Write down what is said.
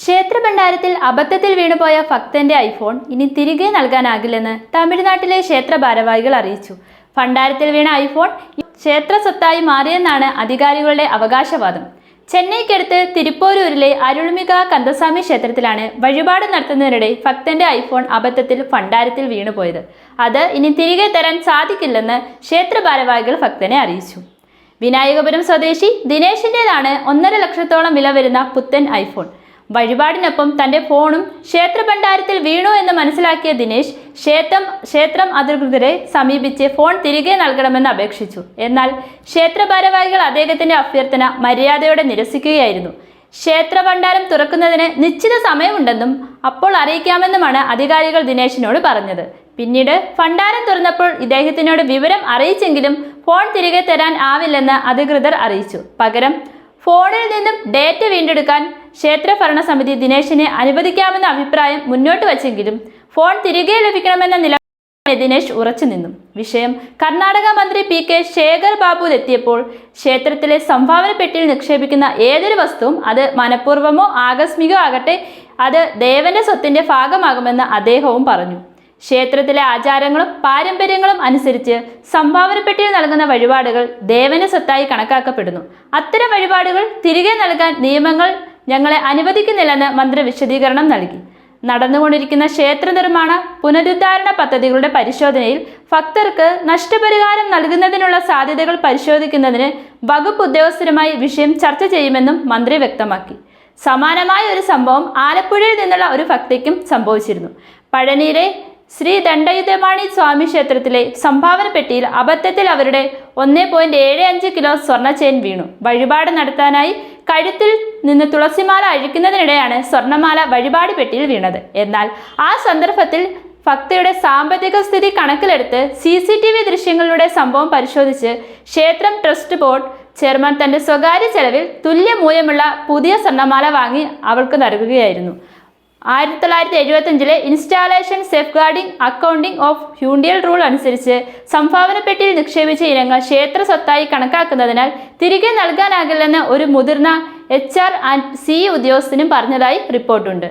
ക്ഷേത്രഭണ്ഡാരത്തിൽ അബദ്ധത്തിൽ വീണുപോയ ഭക്തന്റെ ഐഫോൺ ഇനി തിരികെ നൽകാനാകില്ലെന്ന് തമിഴ്നാട്ടിലെ ക്ഷേത്ര ഭാരവാഹികൾ അറിയിച്ചു. ഭണ്ഡാരത്തിൽ വീണ ഐഫോൺ ക്ഷേത്ര സ്വത്തായി മാറിയെന്നാണ് അധികാരികളുടെ അവകാശവാദം. ചെന്നൈക്കടുത്ത് തിരുപ്പോരൂരിലെ അരുൾമിക കന്ദസ്വാമി ക്ഷേത്രത്തിലാണ് വഴിപാട് നടത്തുന്നതിനിടെ ഭക്തന്റെ ഐഫോൺ അബദ്ധത്തിൽ ഭണ്ഡാരത്തിൽ വീണുപോയത്. അത് ഇനി തിരികെ തരാൻ സാധിക്കില്ലെന്ന് ക്ഷേത്ര ഭാരവാഹികൾ ഭക്തനെ അറിയിച്ചു. വിനായകപുരം സ്വദേശി ദിനേശിന്റെതാണ് ഒന്നര ലക്ഷത്തോളം വില വരുന്ന പുത്തൻ ഐഫോൺ. വഴിപാടിനൊപ്പം തന്റെ ഫോണും ക്ഷേത്രഭണ്ഡാരത്തിൽ വീണു എന്ന് മനസ്സിലാക്കിയ ദിനേശ് ക്ഷേത്രം ക്ഷേത്രം അധികൃതരെ സമീപിച്ച് ഫോൺ തിരികെ നൽകണമെന്ന് അപേക്ഷിച്ചു. എന്നാൽ ക്ഷേത്ര ഭാരവാഹികൾ അദ്ദേഹത്തിന്റെ അഭ്യർത്ഥന മര്യാദയോടെ നിരസിക്കുകയായിരുന്നു. ക്ഷേത്രഭണ്ഡാരം തുറക്കുന്നതിന് നിശ്ചിത സമയമുണ്ടെന്നും അപ്പോൾ അറിയിക്കാമെന്നുമാണ് അധികാരികൾ ദിനേശിനോട് പറഞ്ഞത്. പിന്നീട് ഭണ്ഡാരം തുറന്നപ്പോൾ ഇദ്ദേഹത്തിനോട് വിവരം അറിയിച്ചെങ്കിലും ഫോൺ തിരികെ തരാൻ ആവില്ലെന്ന് അധികൃതർ അറിയിച്ചു. പകരം ഫോണിൽ നിന്നും ഡേറ്റ വീണ്ടെടുക്കാൻ ക്ഷേത്ര ഭരണസമിതി ദിനേശിനെ അനുവദിക്കാമെന്ന അഭിപ്രായം മുന്നോട്ട് വച്ചെങ്കിലും ഫോൺ തിരികെ ലഭിക്കണമെന്ന നില ദിനേശ് ഉറച്ചു നിന്നു. വിഷയം കർണാടക മന്ത്രി പി കെ ശേഖർ ബാബു എത്തിയപ്പോൾ ക്ഷേത്രത്തിലെ സംഭാവന പെട്ടിയിൽ നിക്ഷേപിക്കുന്ന ഏതൊരു വസ്തുവും അത് മനഃപൂർവമോ ആകസ്മികമോ ആകട്ടെ അത് ദേവന്റെ സ്വത്തിന്റെ ഭാഗമാകുമെന്ന് അദ്ദേഹവും പറഞ്ഞു. ക്ഷേത്രത്തിലെ ആചാരങ്ങളും പാരമ്പര്യങ്ങളും അനുസരിച്ച് സംഭാവന പെട്ടിയിൽ നൽകുന്ന വഴിപാടുകൾ ദേവന്റെ സ്വത്തായി കണക്കാക്കപ്പെടുന്നു. അത്തരം വഴിപാടുകൾ തിരികെ നൽകാൻ നിയമങ്ങൾ ഞങ്ങളെ അനുവദിക്കുന്നില്ലെന്ന് മന്ത്രി വിശദീകരണം നൽകി. നടന്നുകൊണ്ടിരിക്കുന്ന ക്ഷേത്ര നിർമ്മാണ പുനരുദ്ധാരണ പദ്ധതികളുടെ പരിശോധനയിൽ ഭക്തർക്ക് നഷ്ടപരിഹാരം നൽകുന്നതിനുള്ള സാധ്യതകൾ പരിശോധിക്കുന്നതിന് വകുപ്പ് ഉദ്യോഗസ്ഥരുമായി വിഷയം ചർച്ച ചെയ്യുമെന്നും മന്ത്രി വ്യക്തമാക്കി. സമാനമായ ഒരു സംഭവം ആലപ്പുഴയിൽ നിന്നുള്ള ഒരു ഭക്തയ്ക്കും സംഭവിച്ചിരുന്നു. പഴനിയിലെ ശ്രീ ദണ്ഡയുധമാണി സ്വാമി ക്ഷേത്രത്തിലെ സംഭാവന പെട്ടിയിൽ അബദ്ധത്തിൽ അവരുടെ ഒന്നേ പോയിന്റ് ഏഴ് അഞ്ച് കിലോ സ്വർണ ചെയിൻ വീണു. വഴിപാട് നടത്താനായി കഴുത്തിൽ നിന്ന് തുളസിമാല അഴിക്കുന്നതിനിടെയാണ് സ്വർണമാല വഴിപാട് പെട്ടിയിൽ വീണത്. എന്നാൽ ആ സന്ദർഭത്തിൽ ഭക്തയുടെ സാമ്പത്തിക സ്ഥിതി കണക്കിലെടുത്ത് സി സി ടി വി ദൃശ്യങ്ങളുടെ സംഭവം പരിശോധിച്ച് ക്ഷേത്രം ട്രസ്റ്റ് ബോർഡ് ചെയർമാൻ തന്റെ സ്വകാര്യ ചെലവിൽ തുല്യ മൂല്യമുള്ള പുതിയ സ്വർണമാല വാങ്ങി അവൾക്ക് നൽകുകയായിരുന്നു. ആയിരത്തി തൊള്ളായിരത്തി എഴുപത്തഞ്ചിലെ installation safeguarding accounting of ഹ്യൂണ്ടിയൽ റൂൾ അനുസരിച്ച് സംഭാവന പെട്ടിയിൽ നിക്ഷേപിച്ച ഇനങ്ങൾ ക്ഷേത്ര സ്വത്തായി കണക്കാക്കുന്നതിനാൽ തിരികെ നൽകാനാകില്ലെന്ന് ഒരു മുതിർന്ന എച്ച് ആർ ആൻഡ് സി ഉദ്യോഗസ്ഥനും പറഞ്ഞതായി റിപ്പോർട്ടുണ്ട്.